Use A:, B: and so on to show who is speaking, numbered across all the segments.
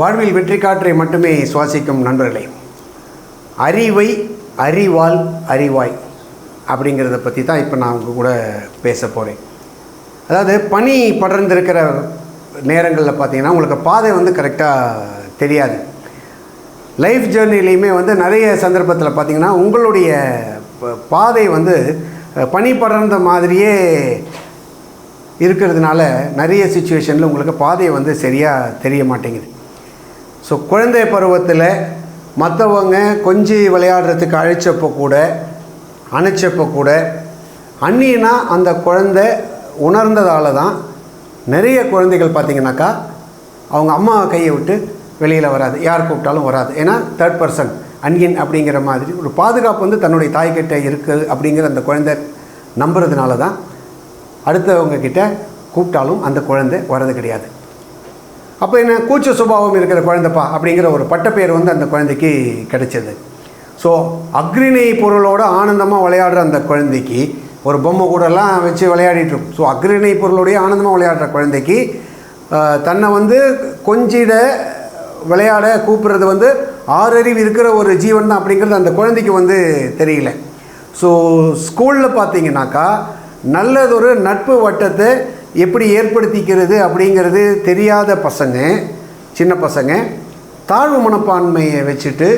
A: வாழ்வில் வெற்றி காற்றை மட்டுமே சுவாசிக்கும் நண்பர்களே அறிவை அறிவால் அறிவாய் அப்படிங்கிறத பற்றி தான் இப்போ நான் உங்கள் கூட பேச போகிறேன் அதாவது பனி படர்ந்திருக்கிற நேரங்களில் பார்த்தீங்கன்னா உங்களுக்கு பாதை வந்து கரெக்டாக தெரியாது. லைஃப் ஜேர்னிலையுமே வந்து நிறைய சந்தர்ப்பத்தில் பார்த்தீங்கன்னா உங்களுடைய பாதை வந்து பனி படர்ந்த மாதிரியே இருக்கிறதுனால நிறைய சுச்சுவேஷனில் உங்களுக்கு பாதை வந்து சரியாக தெரிய மாட்டேங்குது. ஸோ குழந்தை பருவத்தில் மற்றவங்க கொஞ்சி விளையாடுறதுக்கு அழைச்சப்போ கூட அணைச்சப்போ கூட அந்நியனா அந்த குழந்தை உணர்ந்ததால தான் நிறைய குழந்தைகள் பார்த்தீங்கன்னாக்கா அவங்க அம்மா கையை விட்டு வெளியில் வராது. யார் கூப்பிட்டாலும் வராது. ஏன்னா தேர்ட் பர்சன் அன்யன் அப்படிங்கிற மாதிரி ஒரு பாதுகாப்பு வந்து தன்னுடைய தாய்கிட்ட இருக்குது அப்படிங்கிற அந்த குழந்தை நம்புறதுனால தான் அடுத்தவங்க கிட்ட கூப்பிட்டாலும் அந்த குழந்தை வர்றது கிடையாது. அப்போ என்ன கூச்ச சுபாவம் இருக்கிற குழந்தைப்பா அப்படிங்கிற ஒரு பட்டப்பேர் வந்து அந்த குழந்தைக்கு கிடைச்சது. ஸோ அக்ரிணை பொருளோட ஆனந்தமாக விளையாடுற அந்த குழந்தைக்கு ஒரு பொம்மை கூடலாம் வச்சு விளையாடிட்டு இருக்கும். ஸோ அக்ரிணை பொருளோடைய ஆனந்தமாக விளையாடுற குழந்தைக்கு தன்னை வந்து கொஞ்சிட விளையாட கூப்பிட்றது வந்து ஆறறிவு இருக்கிற ஒரு ஜீவன் தான் அப்படிங்கிறது அந்த குழந்தைக்கு வந்து தெரியல. ஸோ ஸ்கூலில் பார்த்தீங்கன்னாக்கா நல்லதொரு நட்பு வட்டத்தை எப்படி ஏற்படுத்திக்கிறது அப்படிங்கிறது தெரியாத பசங்க சின்ன பசங்க தாழ்வு மனப்பான்மையை வச்சுட்டு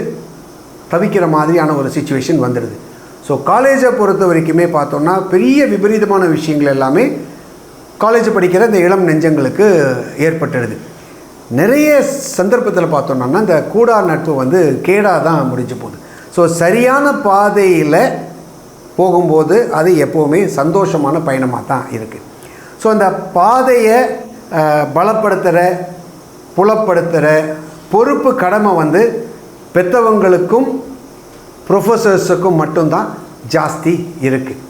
A: தவிக்கிற மாதிரியான ஒரு சுச்சுவேஷன் வந்துடுது ஸோ காலேஜை பொறுத்த வரைக்குமே பார்த்தோன்னா பெரிய விபரீதமான விஷயங்கள் எல்லாமே காலேஜ் படிக்கிற இந்த இளம் நெஞ்சங்களுக்கு ஏற்பட்டுடுது. நிறைய சந்தர்ப்பத்தில் பார்த்தோம்னா இந்த கூடா நட்பு வந்து கேடாக தான் முடிஞ்சு போகுது. ஸோ சரியான பாதையில் போகும்போது அது எப்போவுமே சந்தோஷமான பயணமாக தான் இருக்குது ஸோ அந்த பாதையை பலப்படுத்துகிற புலப்படுத்துகிற பொறுப்பு கடமை வந்து பெற்றவங்களுக்கும் ப்ரொஃபஸர்ஸுக்கும் மட்டும்தான் ஜாஸ்தி இருக்குது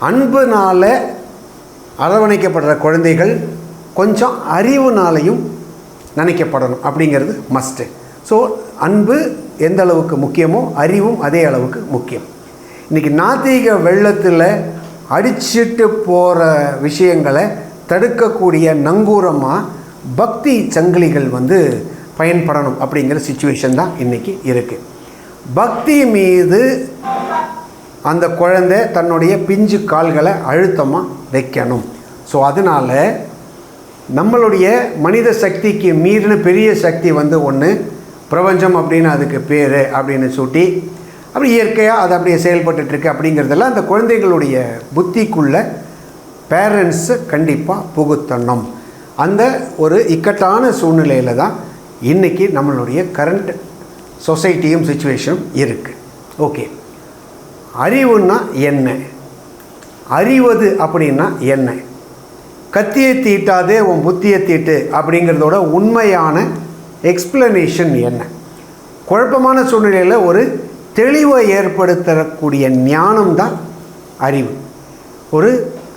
A: அன்புனால் அரவணைக்கப்படுற குழந்தைகள் கொஞ்சம் அறிவுனாலையும் நினைக்கப்படணும் அப்படிங்கிறது மஸ்ட்டு ஸோ அன்பு எந்த அளவுக்கு முக்கியமோ அறிவும் அதே அளவுக்கு முக்கியம். இன்றைக்கி நாத்திக வெள்ளத்தில் அடிச்சிட்டு போகிற விஷயங்களை தடுக்கக்கூடிய நங்கூரமாக பக்தி சங்கிலிகள் வந்து பயன்படணும் அப்படிங்கிற சுச்சுவேஷன் தான் இன்றைக்கி இருக்குது பக்தி மீது அந்த குழந்தை தன்னுடைய பிஞ்சு கால்களை அழுத்தமாக வைக்கணும். ஸோ அதனால் நம்மளுடைய மனித சக்திக்கு மீறின பெரிய சக்தி வந்து ஒன்று பிரபஞ்சம் அப்படின்னு அதுக்கு பேர் அப்படின்னு சூட்டி அப்படி இயற்கையாக அது அப்படியே செயல்பட்டுருக்கு அப்படிங்கிறதெல்லாம் அந்த குழந்தைகளுடைய புத்திக்குள்ளே பேரண்ட்ஸு கண்டிப்பாக புகுத்தணும். அந்த ஒரு இக்கட்டான சூழ்நிலையில் தான் இன்றைக்கி நம்மளுடைய கரண்ட் சொசைட்டியும் சுச்சுவேஷனும் இருக்குது ஓகே அறிவுன்னா என்ன? அறிவது அப்படின்னா என்ன? கத்தியை தீட்டாதே உன் புத்தியை தீட்டு அப்படிங்கிறதோட உண்மையான எக்ஸ்பிளனேஷன் என்ன? குழப்பமான சூழ்நிலையில் ஒரு தெளிவை ஏற்படுத்தக்கூடிய ஞானம் தான் அறிவு. ஒரு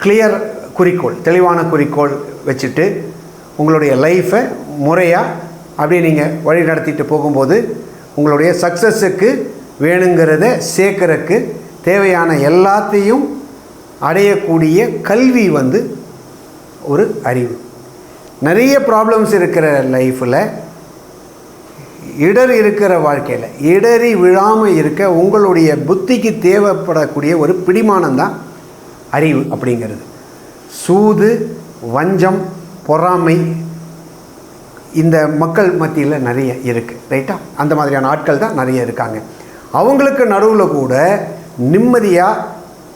A: கிளியர் குறிக்கோள் தெளிவான குறிக்கோள் வச்சுட்டு உங்களுடைய லைஃப்பை முறையாக அப்படியே நீங்கள் வழி நடத்திட்டு போகும்போது உங்களுடைய சக்ஸஸுக்கு வேணுங்கிறத சேர்க்கறக்கு தேவையான எல்லாத்தையும் அடையக்கூடிய கல்வி வந்து ஒரு அறிவு. நிறைய ப்ராப்ளம்ஸ் இருக்கிற லைஃப்பில் இடர் இருக்கிற வாழ்க்கையில் இடறி விழாமல் இருக்க உங்களுடைய புத்திக்கு தேவைப்படக்கூடிய ஒரு பிடிமானம் தான் அறிவு அப்படிங்கிறது. சூது வஞ்சம் பொறாமை இந்த மக்கள் மத்தியில் நிறைய இருக்குது ரைட்டா அந்த மாதிரியான ஆட்கள் தான் நிறைய இருக்காங்க. அவங்களுக்கு நடுவில் கூட நிம்மதியாக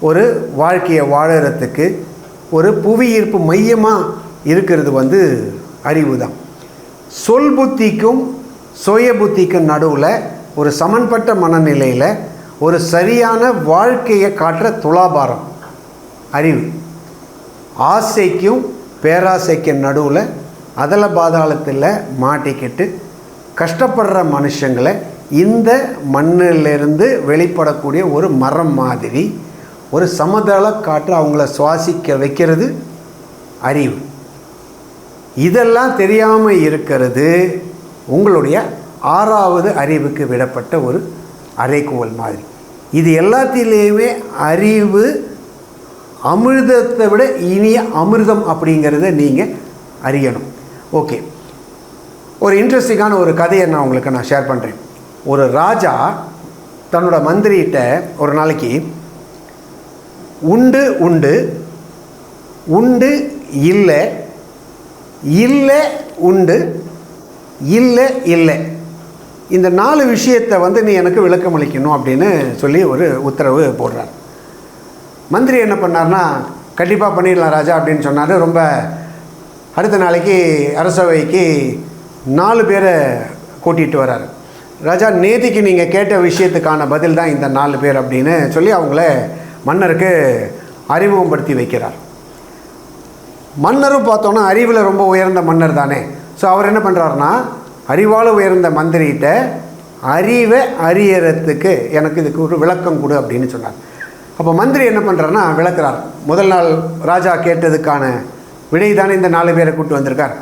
A: ஒரு வாழ்க்கையை வாழறதுக்கு ஒரு புவியீர்ப்பு மையமாக இருக்கிறது வந்து அறிவு தான். சொல் புத்திக்கும் சுய புத்திக்கு நடுவில் ஒரு சமன்பட்ட மனநிலையில் ஒரு சரியான வாழ்க்கையை காட்டுற துலாபாரம் அறிவு. ஆசைக்கும் பேராசைக்கும் நடுவில் அதல பாதாளத்தில் மாட்டிக்கிட்டு கஷ்டப்படுற மனுஷங்களை இந்த மண்ணிலிருந்து வெளிப்படக்கூடிய ஒரு மரம் மாதிரி ஒரு சமதள காற்று அவங்கள சுவாசிக்க வைக்கிறது அறிவு. இதெல்லாம் தெரியாமல் இருக்கிறது உங்களுடைய ஆறாவது அறிவுக்கு விடப்பட்ட ஒரு அரைக்குவல் மாதிரி. இது எல்லாத்திலேயுமே அறிவு அமிர்தத்தை விட இனிய அமிர்தம் அப்படிங்கிறத நீங்கள் அறியணும். ஓகே. ஒரு இன்ட்ரெஸ்டிங்கான ஒரு கதையை நான் உங்களுக்கு நான் ஷேர் பண்ணுறேன் ஒரு ராஜா தன்னோட மந்திரிகிட்ட ஒரு நாளைக்கு உண்டு உண்டு உண்டு இல்லை இல்லை உண்டு இல்லை இல்லை. இந்த நாலு விஷயத்தை வந்து நீ எனக்கு விளக்கம் அளிக்கணும் அப்படின்னு சொல்லி ஒரு உத்தரவு போடுறார். மந்திரி என்ன பண்ணார்னா கண்டிப்பாக பண்ணிடலாம் ராஜா அப்படின்னு சொன்னார். ரொம்ப அடுத்த நாளைக்கு அரசவைக்கு நாலு பேரை கூட்டிகிட்டு வராரு. ராஜா நேதிக்கு நீங்கள் கேட்ட விஷயத்துக்கான பதில் தான் இந்த நாலு பேர் அப்படின்னு சொல்லி அவங்கள மன்னருக்கு அறிமுகப்படுத்தி வைக்கிறார். மன்னரும் பார்த்தோன்னா அறிவில் ரொம்ப உயர்ந்த மன்னர் தானே. ஸோ அவர் என்ன பண்ணுறாருன்னா அறிவால் உயர்ந்த மந்திரிகிட்ட அறிவை அறியறதுக்கு எனக்கு இதுக்கு ஒரு விளக்கம் கொடு அப்படின்னு சொன்னார். அப்போ மந்திரி என்ன பண்ணுறாருனா விளக்குறார். முதல் நாள் ராஜா கேட்டதுக்கான விடை தானே இந்த நாலு பேரை கூட்டு வந்திருக்கார்.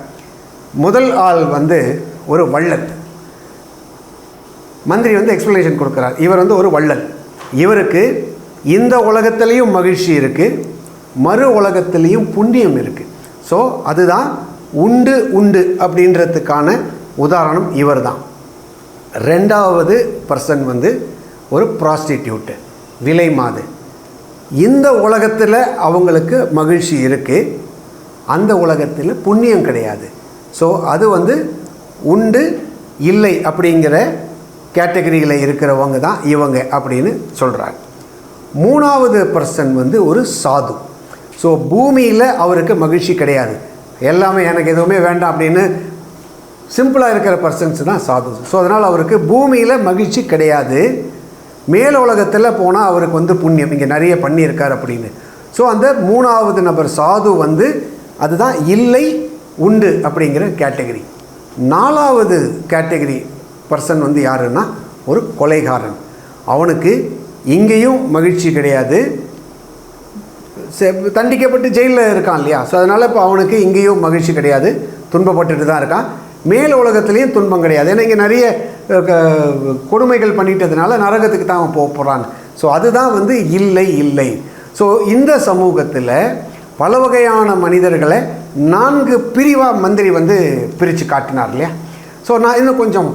A: முதல் ஆள் வந்து ஒரு வள்ளல். மந்திரி வந்து எக்ஸ்ப்ளனேஷன் கொடுக்குறார். இவர் வந்து ஒரு வள்ளல். இவருக்கு இந்த உலகத்துலேயும் மகிழ்ச்சி இருக்குது மறு உலகத்துலேயும் புண்ணியம் இருக்குது ஸோ அதுதான் உண்டு உண்டு அப்படின்றதுக்கான உதாரணம் இவர் தான் ரெண்டாவது பர்சன் வந்து ஒரு ப்ராஸ்டிடியூட்டு விலை மாது. இந்த உலகத்தில் அவங்களுக்கு மகிழ்ச்சி இருக்குது அந்த உலகத்தில் புண்ணியம் கிடையாது. ஸோ அது வந்து உண்டு இல்லை அப்படிங்கிற கேட்டகரியில் இருக்கிறவங்க தான் இவங்க அப்படின்னு சொல்கிறாங்க மூணாவது பர்சன் வந்து ஒரு சாது. ஸோ பூமியில் அவருக்கு மகிழ்ச்சி கிடையாது. எல்லாமே எனக்கு எதுவுமே வேண்டாம் அப்படின்னு சிம்பிளாக இருக்கிற பர்சன்ஸ் தான் சாது. ஸோ அதனால் அவருக்கு பூமியில் மகிழ்ச்சி கிடையாது. மேல் உலகத்தில் போனால் அவருக்கு வந்து புண்ணியம். இங்கே நிறைய பண்ணியிருக்கார் அப்படின்னு. ஸோ அந்த மூணாவது நபர் சாது வந்து அதுதான் இல்லை உண்டு அப்படிங்கிற கேட்டகரி நாலாவது கேட்டகரி பர்சன் வந்து யாருன்னா ஒரு கொலைகாரன். அவனுக்கு இங்கேயும் மகிழ்ச்சி கிடையாது. தண்டிக்கப்பட்டு ஜெயிலில் இருக்கான் இல்லையா? ஸோ அதனால் இப்போ அவனுக்கு இங்கேயும் மகிழ்ச்சி கிடையாது. துன்பப்பட்டுட்டு தான் இருக்கான். மேல் உலகத்துலேயும் துன்பம் கிடையாது. ஏன்னா இங்கே நிறைய க- கொடுமைகள் பண்ணிட்டதுனால நரகத்துக்கு தான் அவன் போக போகிறான் ஸோ அதுதான் வந்து இல்லை இல்லை. ஸோ இந்த சமூகத்தில் பல வகையான மனிதர்களை நான்கு பிரிவாக மந்திரி வந்து பிரித்து காட்டினார் இல்லையா? ஸோ நான் இன்னும் கொஞ்சம்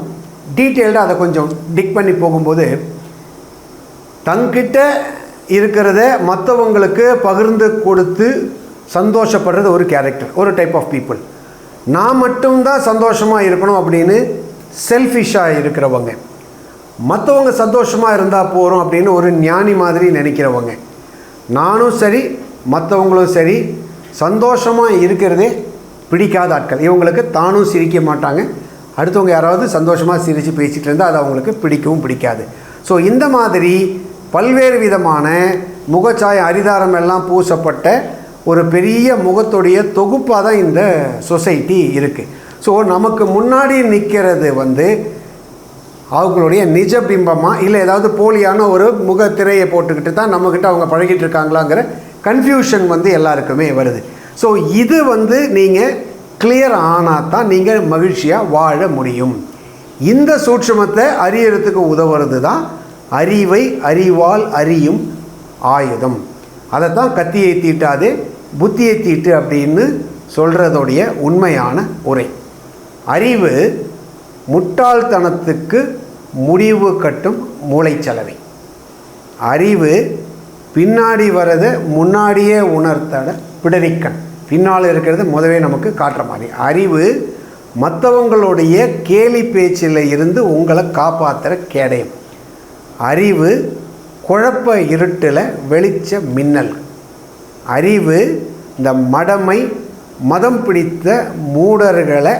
A: டீட்டெயில்டாக அதை கொஞ்சம் டிக் பண்ணி போகும்போது தங்கிட்ட இருக்கிறத மற்றவங்களுக்கு பகிர்ந்து கொடுத்து சந்தோஷப்படுறது ஒரு கேரக்டர் ஒரு டைப் ஆஃப் பீப்புள் நான் மட்டும்தான் சந்தோஷமாக இருக்கணும் அப்படின்னு செல்ஃபிஷாக இருக்கிறவங்க. மற்றவங்க சந்தோஷமாக இருந்தால் போகிறோம் அப்படின்னு ஒரு ஞானி மாதிரி நினைக்கிறவங்க. நானும் சரி மற்றவங்களும் சரி சந்தோஷமாக இருக்கிறதே பிடிக்காத ஆட்கள். இவங்களுக்கு தானும் சிரிக்க மாட்டாங்க. அடுத்தவங்க யாராவது சந்தோஷமாக சிரித்து பேசிகிட்டு இருந்தால் அது அவங்களுக்கு பிடிக்கவும் பிடிக்காது. ஸோ இந்த மாதிரி பல்வேறு விதமான முகச்சாய அரிதாரம் எல்லாம் பூசப்பட்ட ஒரு பெரிய முகத்துடைய தொகுப்பாக தான் இந்த சொசைட்டி இருக்குது ஸோ நமக்கு முன்னாடி நிற்கிறது வந்து அவங்களுடைய நிஜ பிம்பமாக இல்லை ஏதாவது போலியான ஒரு முகத்திரையை போட்டுக்கிட்டு தான் நம்மக்கிட்ட அவங்க பழகிட்டு இருக்காங்களாங்கிற கன்ஃபியூஷன் வந்து எல்லாருக்குமே வருது. ஸோ இது வந்து நீங்கள் கிளியர் ஆனால் தான் நீங்கள் மகிழ்ச்சியாக வாழ முடியும். இந்த சூட்சுமத்தை அறியறதுக்கு உதவுறது தான் அறிவை அறிவால் அறியும் ஆயுதம். அதை தான் கத்தியை தீட்டாதே புத்தியை தீட்டு அப்படின்னு சொல்கிறதோடைய உண்மையான உரை. அறிவு முட்டாள்தனத்துக்கு முடிவு கட்டும் மூளைச்சலவை. அறிவு பின்னாடி வரதை முன்னாடியே உணர்த்தட பிடரிக்கண். பின்னால் இருக்கிறது முதவே நமக்கு காட்டுற மாதிரி. அறிவு மற்றவங்களுடைய கேலி பேச்சில் இருந்து உங்களை காப்பாற்றுற கேடயம். அறிவு குழப்ப இருட்டில் வெளிச்ச மின்னல். அறிவு இந்த மடமை மதம் பிடித்த மூடர்களை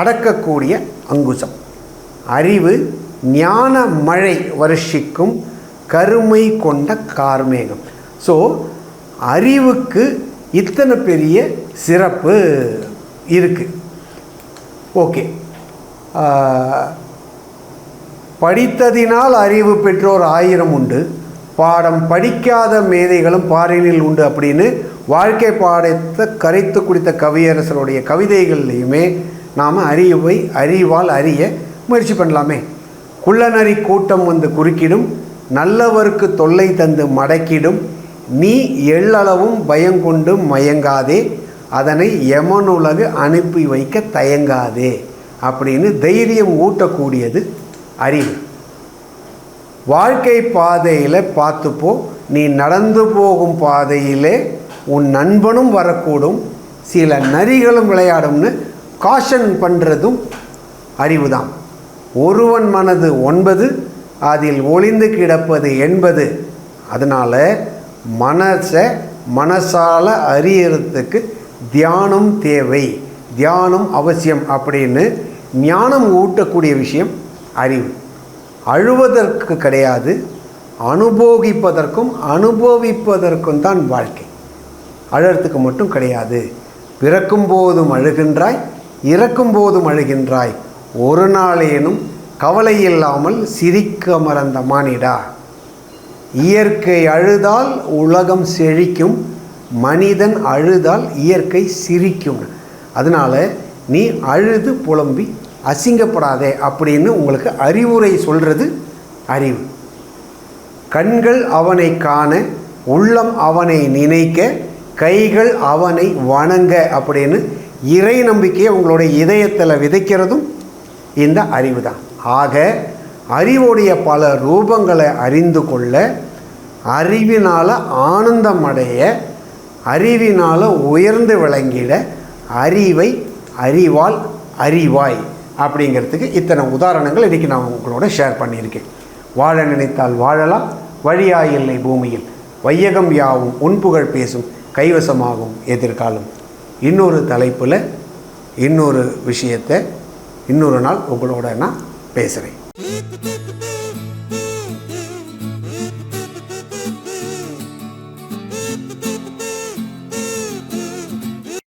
A: அடக்கக்கூடிய அங்குசம். அறிவு ஞான மழை வருஷிக்கும் கருமை கொண்ட கார்மேகம். ஸோ அறிவுக்கு இத்தனை பெரிய சிறப்பு இருக்குது ஓகே படித்ததினால் அறிவு பெற்றோர் ஆயிரம் உண்டு. பாடம் படிக்காத மேதைகளும் பாரினில் உண்டு அப்படின்னு வாழ்க்கை பாடத்தை கரைத்து குடித்த கவியரசருடைய கவிதைகள்லையுமே நாம் அறிவை அறிவால் அறிய முயற்சி பண்ணலாமே. குள்ளநரி கூட்டம் வந்து குறுக்கிடும் நல்லவருக்கு தொல்லை தந்து மடக்கிடும் நீ எள்ளளவும் பயங்கொண்டு மயங்காதே அதனை எமனுலகு அனுப்பி வைக்க தயங்காதே அப்படின்னு தைரியம் ஊட்டக்கூடியது அறிவு. வாழ்க்கை பாதையில் பார்த்துப்போ நீ நடந்து போகும் பாதையிலே உன் நண்பனும் வரக்கூடும் சில நரிகளும் விளையாடும்னு காஷன் பண்ணுறதும் அறிவு தான் ஒருவன் மனது ஒன்பது அதில் ஒளிந்து கிடப்பது எண்பது. அதனால் மனசை மனசால் அறியறதுக்கு தியானம் தேவை. தியானம் அவசியம் அப்படின்னு ஞானம் ஊட்டக்கூடிய விஷயம் அறிவு. அழுவதற்கு கிடையாது அனுபோகிப்பதற்கும் அனுபவிப்பதற்கும் தான் வாழ்க்கை. அழறதுக்கு மட்டும் கிடையாது. பிறக்கும் போதும் அழுகின்றாய் இறக்கும் போதும் அழுகின்றாய். ஒரு நாளேனும் கவலை இல்லாமல் சிரிக்க மறந்த மானிடா. இயற்கை அழுதால் உலகம் செழிக்கும் மனிதன் அழுதால் இயற்கை சிரிக்கும். அதனால் நீ அழுது புலம்பி அசிங்கப்படாதே அப்படின்னு உங்களுக்கு அறிவுரை சொல்கிறது அறிவு. கண்கள் அவனை காண உள்ளம் அவனை நினைக்க கைகள் அவனை வணங்க அப்படின்னு இறை நம்பிக்கையை உங்களுடைய இதயத்தில் விதைக்கிறதும் இந்த அறிவு தான் ஆக அறிவுடைய பல ரூபங்களை அறிந்து கொள்ள அறிவினால் ஆனந்தம் அடைய அறிவினால் உயர்ந்து விளங்கிட அறிவை அறிவால் அறிவாய். அப்படிங்கிறதுக்கு இத்தனை உதாரணங்கள் இன்றைக்கி நான் உங்களோட ஷேர் பண்ணியிருக்கேன். வாழ நினைத்தால் வாழலாம் வழியாயில்லை பூமியில். வையகம் யாவும் உன்புகழ் பேசும் கைவசமாகும் எதிர்காலம். இன்னொரு தலைப்பில் இன்னொரு விஷயத்தை இன்னொரு நாள் உங்களோட நான் பேசுகிறேன்